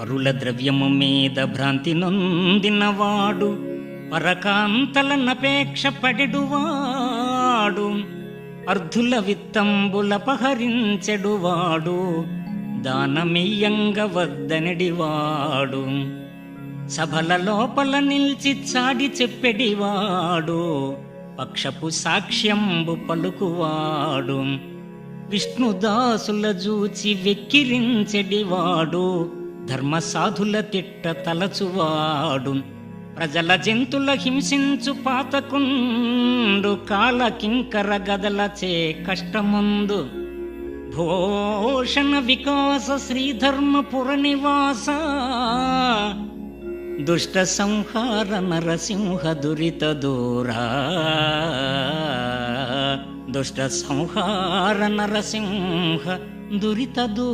పరుల ద్రవ్యము మీద భ్రాంతి నొందినవాడు పరకాంతలనపేక్ష పడెడువాడు అర్ధుల విత్తంబులపహరించెడువాడు దానమీయంగ వద్దనడివాడు సభల లోపల నిల్చి చాడి చెప్పెడివాడు పక్షపు సాక్ష్యంబు పలుకువాడు విష్ణుదాసుల జూచి వెక్కిరించెడివాడు ధర్మసాధుల తిట్ట తలచువాడు. ప్రజల జంతుల హింసించు పాతకుండు. కాల కింకర గదలచే కష్టముందు. భూషణ వికాస శ్రీధర్మపుర నివాస దుష్ట సంహార నరసింహ దురిత దూరా. దుష్ట సంహార నరసింహ దురిత దూ